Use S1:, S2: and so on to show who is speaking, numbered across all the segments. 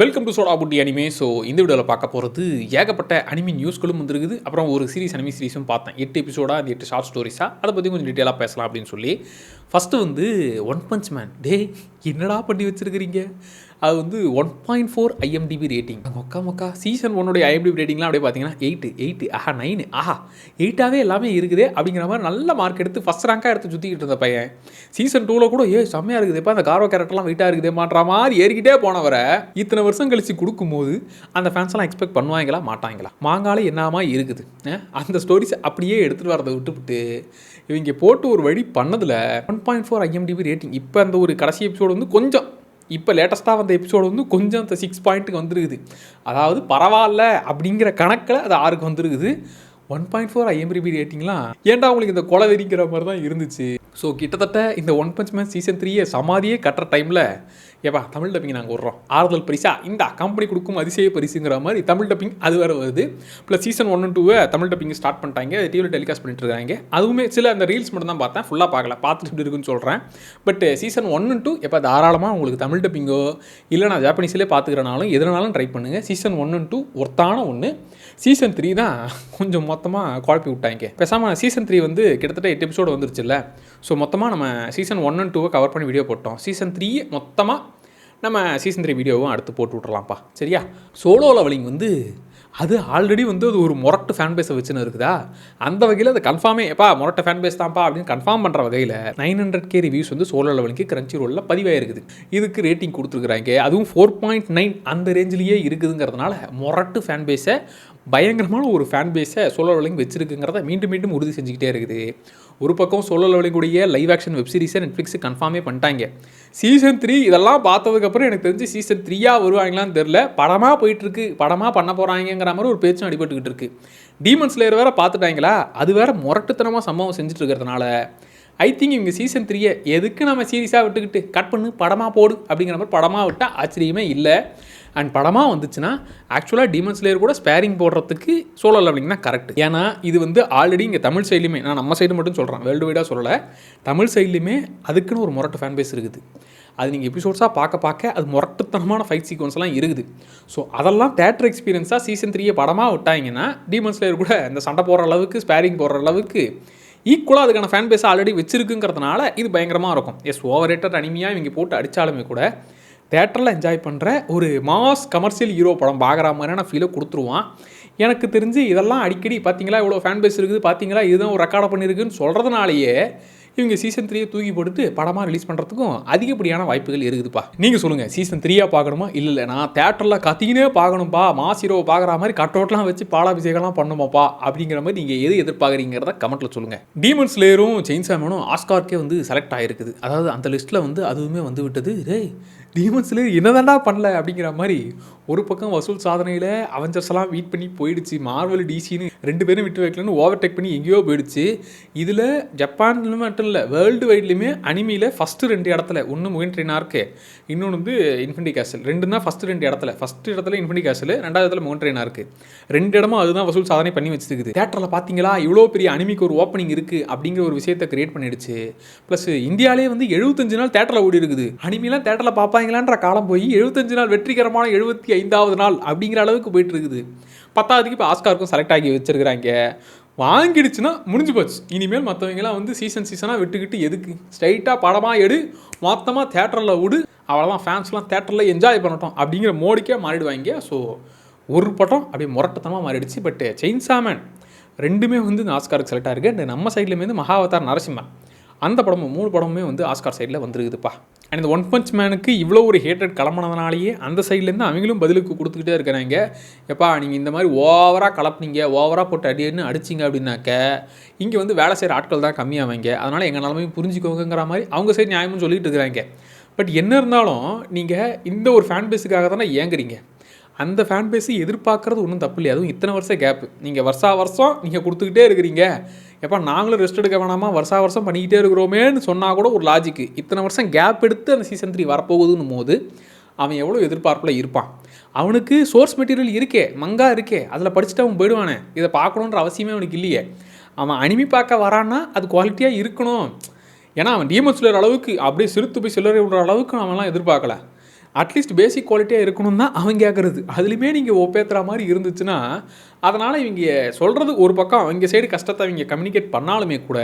S1: Welcome to soda புட்டி anime so இந்த வீடியோவில் பார்க்க போகிறது ஏகப்பட்ட அனிமி நியூஸ்களும் வந்துருக்குது. அப்புறம் ஒரு சீரிஸ் அனிமி சீரிஸும் பார்த்தேன். எட்டு எபிசோடாக அந்த எட்டு ஷார்ட் ஸ்டோரிஸாக அதை பற்றி கொஞ்சம் டீட்டெயிலாக பேசலாம் அப்படின்னு சொல்லி. ஃபஸ்ட்டு வந்து ஒன் பஞ்ச் மேன் டே என்னடா பண்ணி வச்சுருக்கிறீங்க? அது வந்து one point four IMDb rating மொக்கா மொக்கா. சீசன் ஒன்னுடைய ஐஎம்டிபி ரேட்டிங்லாம் அப்படியே பார்த்தீங்கன்னா எயிட்டு எயிட்டு ஆஹா நைனு ஆஹா. எயிட்டாகவே எல்லாமே இருக்குது அப்படிங்கிற மாதிரி நல்ல மார்க் எடுத்து ஃபஸ்ட் ரேங்காக எடுத்து சுற்றிக்கிட்டு இருந்த பையன். சீசன் டூவில் கூட ஏ செம்மையாக இருக்குது. இப்போ அந்த கார்வோ கேரக்டர்லாம் வெயிட்டாக இருக்குதேமான்ற மாதிரி ஏறிக்கிட்டே போனவரை இத்தனை வருஷம் கழிச்சு கொடுக்கும்போது அந்த ஃபேன்ஸ்லாம் எக்ஸ்பெக்ட் பண்ணுவாங்களா? மாட்டாங்களா? மாங்கால என்னமா இருக்குது? அந்த ஸ்டோரிஸ் அப்படியே எடுத்துகிட்டு வரதை விட்டுவிட்டு இவங்க போட்டு ஒரு வழி பண்ணதில் one point four IMDb rating இப்போ அந்த ஒரு கடைசி எபிசோடு வந்து கொஞ்சம் இப்போ லேட்டஸ்ட்டாக வந்த எபிசோடு வந்து கொஞ்சம் அந்த சிக்ஸ் பாயிண்ட்டுக்கு வந்துருக்குது. அதாவது பரவாயில்ல அப்படிங்கிற கணக்கில் அது ஆறுக்கு வந்துருக்குது. ஒன் பாயிண்ட் ஃபோர் ஐஎம்ரிபி ரேட்டிங்லாம் ஏன்டா உங்களுக்கு இந்த கொலை வெறிக்கிற மாதிரி தான் இருந்துச்சு? ஸோ கிட்டத்தட்ட இந்த ஒன் பஞ்ச் மேன் சீசன் த்ரீயை சமாதியே கட்டுற டைமில் ஏப்பா தமிழ் டப்பிங் நாங்கள் விட்றோம். ஆறுதல் பரிசா? இந்த கம்பெனி கொடுக்கும் அதிசய பரிசுங்கிற மாதிரி தமிழ் டப்பிங் அது வேறு வருது. ப்ளஸ் சீசன் ஒன் டூவை தமிழ் டப்பிங் ஸ்டார்ட் பண்ணிட்டாங்க. டிவியில் டெலிகாஸ்ட் பண்ணிட்டு இருக்காங்க அதுவுமே சில அந்த ரீல்ஸ் மட்டும் தான் பார்த்தேன். ஃபுல்லாக பார்க்கல. பார்த்துட்டு இப்படி இருக்குன்னு சொல்கிறேன் but season eh, one two எப்போ தாராளமாக உங்களுக்கு தமிழ் டப்பிங்கோ இல்லை நான் ஜாப்பனீஸ்லேயே பார்த்துக்கிறனாலும் எதனாலும் ட்ரை பண்ணுங்கள் சீசன் ஒன் டூ ஒர்த்தான ஒன்று சீசன் த்ரீ தான் கொஞ்சம் மொத்தமாக குழப்பி விட்டாங்க. பேசாமல் சீசன் த்ரீ வந்து கிட்டத்தட்ட எட்டு எபிசோடு வந்துருச்சுல்ல. ஸோ மொத்தமாக நம்ம சீசன் ஒன் அண்ட் டூவை கவர் பண்ணி வீடியோ போட்டோம். சீசன் த்ரீ மொத்தமாக நம்ம சீசன் த்ரீ வீடியோவும் அடுத்து போட்டு விட்றலாம்ப்பா சரியா? சோலோ லெவலிங் வந்து அது ஆல்ரெடி வந்து அது ஒரு மொரட்டு ஃபேன் பேஸை வச்சுன்னு இருக்குதா? அந்த வகையில் அது கன்ஃபார்மே எப்பா மொரட்ட ஃபேன் பேஸ் தான்ப்பா அப்படின்னு கன்ஃபார்ம் பண்ணுற வகையில் நைன் ஹண்ட்ரட் கே ரிவ்யூஸ் வந்து சோலோ லெவலுக்கு கிரன்ச்சி ரோலில் பதிவாயிருக்குது. இதுக்கு ரேட்டிங் கொடுத்துருக்குறாங்க. அதுவும் ஃபோர் பாயிண்ட் நைன் அந்த ரேஞ்சிலேயே இருக்குதுங்கிறதுனால மொரட்டு ஃபேன் பேஸை பயங்கரமான ஒரு ஃபேன் பேஸை சோலோ லெவலிங் வச்சுருக்குங்கிறத மீண்டும் மீண்டும் உறுதி செஞ்சுக்கிட்டே இருக்குது. ஒரு பக்கம் சோலோ லெவலிங்குடைய லைவ் ஆக்ஷன் வெப் சீரிஸை நெட்ஃப்ளிக்ஸ் கன்ஃபார்மே பண்ணிட்டாங்க. சீசன் த்ரீ இதெல்லாம் பார்த்ததுக்கப்புறம் எனக்கு தெரிஞ்சு சீசன் த்ரீயாக வருவாங்களான்னு தெரில படமாக போயிட்டுருக்கு படமாக பண்ண போகிறாங்கங்கிற மாதிரி ஒரு பேச்சும் அடிபட்டுக்கிட்டு இருக்கு. டீமன்ஸ் லேயர் வேறு பார்த்துட்டாங்களா? அது வேற முரட்டுத்தனமாக சம்பவம் செஞ்சுட்டு இருக்கிறதுனால ஐ திங்க் இவங்க சீசன் த்ரீயை எதுக்கு நம்ம சீரியஸாக விட்டுக்கிட்டு கட் பண்ணு படமாக போடு அப்படிங்கிற மாதிரி படமாக விட்டால் ஆச்சரியமே இல்லை. அண்ட் படமாக வந்துச்சுன்னா ஆக்சுவலாக டீமன்ஸ் லேயர் கூட ஸ்பேரிங் போடுறதுக்கு சோலோ லெவலிங் தான் கரெக்ட் ஏன்னா இது வந்து ஆல்ரெடி இங்கே தமிழ் சைட்லையுமே நான் நம்ம சைடு மட்டும் சொல்கிறேன் வேர்ல்டு வைடாக சொல்லலை. தமிழ் சைட்லையுமே அதுக்குன்னு ஒரு முரட்டு ஃபேன் பேஸ் இருக்குது. அது நீங்கள் எபிசோட்ஸாக பார்க்க பார்க்க அது முரட்டுத்தனமான ஃபைட் சீக்வன்ஸ்லாம் இருக்குது. ஸோ அதெல்லாம் தேட்டர் எக்ஸ்பீரியன்ஸாக சீசன் த்ரீயை படமாக விட்டாங்கன்னா டீமன்ஸ் லேயர் கூட இந்த சண்டை போடுற அளவுக்கு ஸ்பேரிங் போடுற அளவுக்கு ஈக்குவலாக அதுக்கான ஃபேன் பேஸ் ஆல்ரெடி வச்சிருக்குங்கிறதுனால இது பயங்கரமாக இருக்கும். எஸ் ஓவர் ரேட்டட் அனிமையாக இவங்க போட்டு அடித்தாலுமே கூட தேட்டரில் என்ஜாய் பண்ணுற ஒரு மாஸ் கமர்ஷியல் ஹீரோ படம் பார்க்குற மாதிரியான ஃபீலை கொடுத்துருவான். எனக்கு தெரிஞ்சு இதெல்லாம் அடிக்கடி பார்த்தீங்களா இவ்வளோ ஃபேன் பேஸ் இருக்குது பார்த்தீங்களா இதுதான் ஒரு ரெக்கார்டை பண்ணியிருக்குன்னு சொல்கிறதுனாலேயே இவங்க சீசன் த்ரீயை தூக்கி போட்டு படமாக ரிலீஸ் பண்ணுறதுக்கும் அதிகப்படியான வாய்ப்புகள் இருக்குதுப்பா. நீங்கள் சொல்லுங்கள் சீசன் த்ரீயாக பார்க்கணுமா இல்லை இல்லை நான் தேட்டரில் கத்தினே பார்க்கணும்ப்பா மாஸ் ஹீரோவை பார்க்குற மாதிரி கட் அவுட்லாம் வச்சு பாலாபிஷேகம்லாம் பண்ணுமாப்பா. அப்படிங்கிற மாதிரி நீங்கள் எது எதிர்பார்க்குறீங்கிறத கமெண்ட்டில் சொல்லுங்கள் டீமன்ஸ் லேயரும் செயின்சாமனும் ஆஸ்கார்க்கே வந்து செலக்ட் ஆகிருக்குது அதாவது அந்த லிஸ்ட்டில் வந்து அதுவுமே வந்து விட்டது. ரே டீமன் லேயர் என்னதான்டா பண்ணல அப்படிங்கிற மாதிரி ஒரு பக்கம் வசூல் சாதனையில் அவஞ்சர்ஸ்லாம் எல்லாம் வீட் பண்ணி போயிடுச்சு. மார்வல் டிசின்னு ரெண்டு பேரும் விட்டு வைக்கலன்னு ஓவர்டேக் பண்ணி எங்கேயோ போயிடுச்சு. இதில் ஜப்பான்ல மட்டும் இல்லை வேர்ல்டு வைட்லையுமே அனிமியில் ஃபஸ்ட்டு ரெண்டு இடத்துல ஒன்று முகன் இருக்குது இன்னொன்று வந்து இன்ஃபினிட்டி கேசல் ரெண்டு தான் ஃபஸ்ட்டு ரெண்டு இடத்துல. ஃபஸ்ட்டு இடத்துல இன்ஃபினிட்டி கேசல் ரெண்டாவது இடத்துல முகன்ட்ரெயினாக இருக்குது ரெண்டு இடமும் அதுதான் வசூல் சாதனை பண்ணி வச்சிருக்குது. தேட்டரில் பார்த்தீங்களா இவ்வளோ பெரிய அனிமிக்கு ஒரு ஓப்பனிங் இருக்குது அப்படிங்கிற ஒரு விஷயத்தை கிரியேட் பண்ணிடுச்சு. ப்ளஸ் இந்தியாவிலே வந்து எழுபத்தஞ்சு நாள் தேட்டரில் ஓடி இருக்குது அனிமிலாம் தேட்டரில் பார்ப்பாங்களான்ற காலம் போய் எழுபத்தஞ்சு நாள் வெற்றிகரமான எழுபத்தி ஐந்தாவது நாள் அப்படிங்கிற அளவுக்கு போயிட்டு இருக்குது பத்தாவதுக்கு இப்போ ஆஸ்காருக்கும் செலக்ட் ஆகி வச்சிருக்கிறாங்க. வாங்கிடுச்சுன்னா முடிஞ்சு போச்சு. இனிமேல் மற்றவங்களாம் வந்து சீசன் சீசனாக விட்டுக்கிட்டு எதுக்கு? ஸ்ட்ரைட்டாக படமாக எடு மொத்தமாக தேட்டரில் விடு அவ்வளோதான் ஃபேன்ஸ்லாம் தேட்டரில் என்ஜாய் பண்ணட்டும் அப்படிங்கிற மோடிக்கே மாறிடுவாங்க. ஸோ ஒரு படம் அப்படியே முரட்டத்தனமாக மாறிடுச்சு. பட் செயின்சாமன் ரெண்டுமே வந்து இந்த ஆஸ்காருக்கு செலக்ட் ஆகிருக்கு அண்ட் நம்ம சைட்லேருந்து மகாவதார் நரசிம்மன். அந்த படமும் மூணு படமுமே வந்து ஆஸ்கார் சைடில் வந்துருக்குதுப்பா. அண்ட் இந்த ஒன் பஞ்ச் மேனுக்கு இவ்வளோ ஒரு ஹேட்டட் கிளம்புனதுனாலேயே அந்த சைட்லேருந்து அவங்களும் பதிலுக்கு கொடுத்துக்கிட்டே இருக்கிறாங்க. எப்பா நீங்கள் இந்த மாதிரி ஓவராக கலப்புனீங்க ஓவராக போட்டு அடின்னு அடிச்சிங்க அப்படின்னாக்க இங்கே வந்து வேலை செய்கிற ஆட்கள் தான் கம்மியாவாங்க. அதனால் எங்கள் நிலமையும் புரிஞ்சுக்கோங்கிற மாதிரி அவங்க சைடு நியாயமும் சொல்லிட்டு இருக்கிறாங்க. பட் என்ன இருந்தாலும் நீங்கள் இந்த ஒரு ஃபேன் பேஸுக்காக தானே ஏங்குறீங்க. அந்த ஃபேன் பேஸை எதிர்பார்க்குறது ஒன்றும் தப்பு இல்லையா. அதுவும் இத்தனை வருஷம் கேப்பு நீங்கள் வருஷா வருஷம் நீங்கள் கொடுத்துக்கிட்டே இருக்கிறீங்க. எப்போ நாங்களும் ரெஸ்ட் எடுக்க வேணாமா? வருஷா வருஷம் பண்ணிக்கிட்டே இருக்கிறோமேன்னு சொன்னால் கூட ஒரு லாஜிக்கு இத்தனை வருஷம் கேப் எடுத்து அந்த சீசன் த்ரீ வரப்போகுதுன்னு போது அவன் எவ்வளோ எதிர்பார்ப்பில் இருப்பான். அவனுக்கு சோர்ஸ் மெட்டீரியல் இருக்கே மங்கா இருக்கே அதில் படிச்சுட்டு அவன் போயிடுவானே. இதை பார்க்கணுன்ற அவசியமே அவனுக்கு இல்லையே. அவன் அனிமி பார்க்க வரான்னா அது குவாலிட்டியாக இருக்கணும். ஏன்னா அவன் டீமன்ஸ்லர் அளவுக்கு அப்படியே சிறுத்து போய் சில்லறை விடுற அளவுக்கு அவன்லாம் எதிர்பார்க்கல. அட்லீஸ்ட் பேசிக் குவாலிட்டியாக இருக்கணும் தான் அவன் கேட்குறது அதுலேயுமே நீங்கள் ஒப்பேத்துற மாதிரி இருந்துச்சுன்னா அதனால் இவங்க சொல்கிறது ஒரு பக்கம் அவங்க சைடு கஷ்டத்தை அவங்க கம்யூனிகேட் பண்ணாலுமே கூட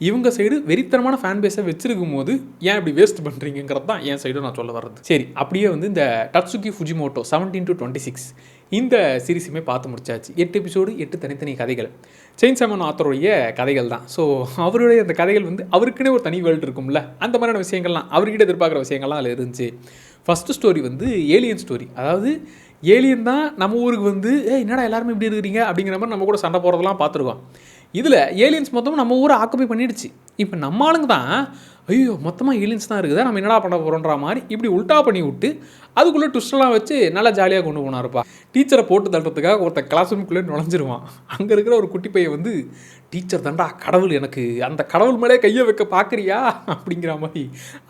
S1: இவங்க சைடு வெறித்தனமான ஃபேன் பேஸை வச்சிருக்கும் போது ஏன் இப்படி வேஸ்ட் பண்ணுறீங்கிறது தான் என் சைடு நான் சொல்ல வர்றது. சரி அப்படியே வந்து இந்த Tatsuki Fujimoto seventeen to twenty six இந்த சீரிஸுமே பார்த்து முடிச்சாச்சு. எட்டு எபிசோடு எட்டு தனித்தனி கதைகள். செயின் செமன் ஆத்தருடைய கதைகள் தான். ஸோ அவருடைய அந்த கதைகள் வந்து அவருக்குன்னே ஒரு தனி வேர்ல்டு இருக்கும்ல. அந்த மாதிரியான விஷயங்கள்லாம் அவர்கிட்ட எதிர்பார்க்குற விஷயங்கள்லாம் அதில் இருந்துச்சு. ஃபஸ்ட்டு ஸ்டோரி வந்து ஏலியன் ஸ்டோரி அதாவது ஏலியன் தான் நம்ம ஊருக்கு வந்து ஏ என்னடா எல்லாருமே இப்படி இருக்கிறீங்க? அப்படிங்கிற மாதிரி நம்ம கூட சண்டை போகிறதெல்லாம் பார்த்துருக்கோம். இதில் ஏலியன்ஸ் மொத்தமும் நம்ம ஊரை ஆக்குப்பை பண்ணிடுச்சு. இப்போ நம்ம ஆளுங்க தான் ஐயோ மொத்தமாக ஏலியன்ஸ் தான் இருக்குதா. நம்ம என்னடா பண்ண போகிறோன்ற மாதிரி இப்படி உல்ட்டா பண்ணி விட்டு அதுக்குள்ளே ட்விஸ்டெல்லாம் வச்சு நல்லா ஜாலியாக கொண்டு போனாருப்பா. டீச்சரை போட்டு தள்ளுறதுக்காக ஒருத்தன் கிளாஸ் ரூம்குள்ளே நுழைஞ்சிருவான். அங்கே இருக்கிற ஒரு குட்டி பையன் வந்து டீச்சர் தாண்டா கடவுள் எனக்கு. அந்த கடவுள் மேலே கையை வைக்க பார்க்குறியா அப்படிங்கிற மாதிரி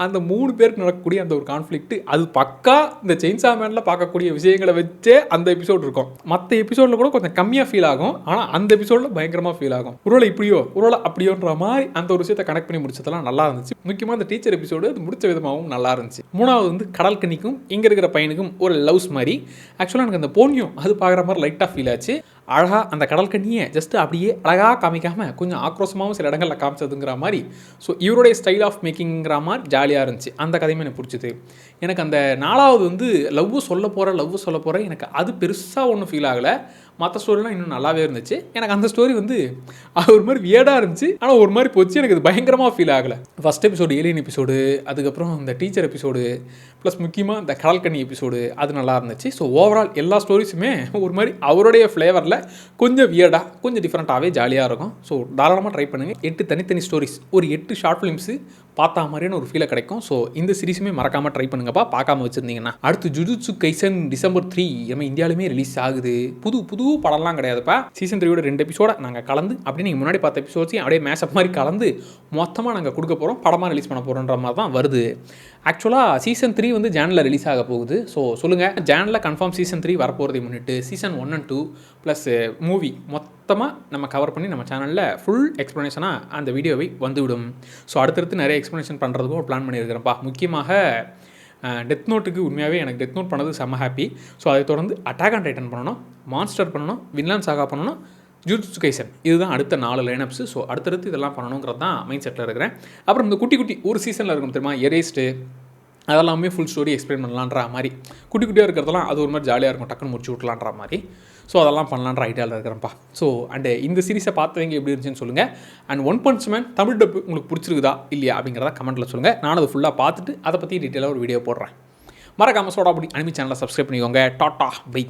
S1: அந்த மூணு பேருக்கு நடக்கக்கூடிய அந்த ஒரு கான்ஃப்ளிக்ட் அது பக்கா இந்த செயின்சா மேனில் பார்க்கக்கூடிய விஷயங்களை வச்சே அந்த எபிசோட் இருக்கும். மற்ற எபிசோடில் கூட கொஞ்சம் கம்மியாக ஃபீல் ஆகும். ஆனால் அந்த எபிசோடில் பயங்கரமாக ஃபீல் ஆகும். ஒருவேளை இப்படியோ ஒருவேளை அப்படியோன்ற மாதிரி அந்த ஒரு விஷயத்தை கனெக்ட் பண்ணி முடிச்சதெல்லாம் நல்லா இருந்துச்சு. முக்கியமாக அந்த டீச்சர் எபிசோடு அது முடித்த விதமாகவும் நல்லா இருந்துச்சு. மூணாவது வந்து கடல்கனிக்கும் இங்கே இருக்கிற பையனுக்கும் ஒரு லவ்ஸ் மாதிரி. ஆக்சுவலாக எனக்கு அந்த போனியும் அது பார்க்குற மாதிரி லைட்டாக ஃபீல் ஆச்சு. அழகாக அந்த கடல் கண்ணியை ஜஸ்ட் அப்படியே அழகாக காமிக்காமல் கொஞ்சம் ஆக்ரோஷமாகவும் சில இடங்களில் காமிச்சதுங்கிற மாதிரி. ஸோ இவருடைய ஸ்டைல் ஆஃப் மேக்கிங்கிற மாதிரி ஜாலியாக இருந்துச்சு. அந்த கதையுமே எனக்கு பிடிச்சிது. எனக்கு அந்த நாலாவது வந்து லவ் சொல்ல போகிற லவ் சொல்ல போகிற எனக்கு அது பெருசாக ஒன்றும் ஃபீல் ஆகலை. மற்ற ஸ்டோரிலாம் இன்னும் நல்லாவே இருந்துச்சு. எனக்கு அந்த ஸ்டோரி வந்து அது ஒரு மாதிரி வியடாக இருந்துச்சு. ஆனால் ஒரு மாதிரி போச்சு. எனக்கு அது பயங்கரமாக ஃபீல் ஆகலை. ஃபஸ்ட் எபிசோடு ஏலியன் எபிசோடு அதுக்கப்புறம் இந்த டீச்சர் எபிசோடு ப்ளஸ் முக்கியமாக இந்த கடல்கண்ணி எபிசோடு அது நல்லா இருந்துச்சு. ஸோ ஓவரால் எல்லா ஸ்டோரிஸுமே ஒரு மாதிரி அவருடைய ஃப்ளேவரில் கொஞ்சம் வியர்டாக கொஞ்சம் டிஃப்ரெண்ட்டாகவே ஜாலியாக இருக்கும். ஸோ தாராளமாக ட்ரை பண்ணுங்கள் எட்டு தனித்தனி ஸ்டோரிஸ் ஒரு எட்டு ஷார்ட் ஃபிலிம்ஸு பார்த்தா மாதிரியான ஒரு ஃபீலை கிடைக்கும். ஸோ இந்த சீரிஸுமே மறக்காமல் ட்ரை பண்ணுங்கப்பா. பார்க்காம வச்சுருந்தீங்கன்னா. அடுத்து ஜுஜுட்சு கைசன் டிசம்பர் த்ரீ நம்ம இந்தியாவிலுமே ரிலீஸ் ஆகுது. புது புது படம்லாம் கிடையாதுப்பா. சீசன் த்ரீயோட ரெண்டு எபிசோட நாங்கள் கலந்து அப்படி நீங்கள் முன்னாடி பார்த்த எபிசோட்ஸையும் அப்படியே மேஷப் மாதிரி கலந்து மொத்தமாக நாங்கள் கொடுக்க போகிறோம் படமாக ரிலீஸ் பண்ண போகிறோன்ற மாதிரி தான் வருது. ஆக்சுவலாக சீசன் த்ரீ வந்து ஜேனில் ரிலீஸ் ஆக போகுது. ஸோ சொல்லுங்கள் ஜேனில் கன்ஃபார்ம் சீசன் த்ரீ வரப்போகிறதை முன்னிட்டு season one and two plus movie மொத்தமாக நம்ம கவர் பண்ணி நம்ம சேனலில் ஃபுல் எக்ஸ்ப்ளனேஷனாக அந்த வீடியோவை வந்துவிடும். ஸோ அடுத்தடுத்து நிறைய எக்ஸ்ப்ளனேஷன் பண்ணுறதுக்கும் ஒரு பிளான் பண்ணியிருக்கிறேன்ப்பா முக்கியமாக டெத் நோட்டுக்கு உண்மையாகவே எனக்கு டெத் நோட் பண்ணது செம்ம ஹாப்பி ஸோ அதை தொடர்ந்து அட்டாக் அண்ட் ரிட்டன் பண்ணணும் மான்ஸ்டர் பண்ணணும் வின்லான் சாகா பண்ணணும் ஜூட்சு கைசன் இதுதான் அடுத்த நாலு லைனப்ஸு ஸோ அடுத்தடுத்து இதெல்லாம் பண்ணணுங்கிறது தான் மைண்ட் செட்டில் இருக்கிறேன். அப்புறம் இந்த குட்டி குட்டி ஒரு சீசனில் இருக்கும் தெரியுமா? எரேஸ்ட்டு அதெல்லாமே ஃபுல் ஸ்டோரி எக்ஸ்பிளைன் பண்ணலான்ற மாதிரி. குட்டி குட்டியாக இருக்கிறதெல்லாம் அது ஒரு மாதிரி ஜாலியாக இருக்கும். டக்குன்னு முடிச்சு விட்லான்ற மாதிரி. ஸோ அதெல்லாம் பண்ணலான்ற ஐடியாவில் இருக்கிறேன்ப்பா. ஸோ அண்டு இந்த சீரிஸை பார்த்தவங்க எப்படி இருந்துச்சுன்னு சொல்லுங்கள் and one punch man Tamil dub உங்களுக்கு பிடிச்சிருக்குதா? இல்லையா? அப்படிங்கிறத கமெண்ட்டில் சொல்லுங்கள் நானும் அதை ஃபுல்லாக பார்த்துட்டு அதை பற்றி டீட்டெயிலாக ஒரு வீடியோ போடுறேன். மறக்காம சோடா அப்படி அனிமி சேனலை சப்ஸ்கிரைப் பண்ணிக்கோங்க. டாட்டா பை.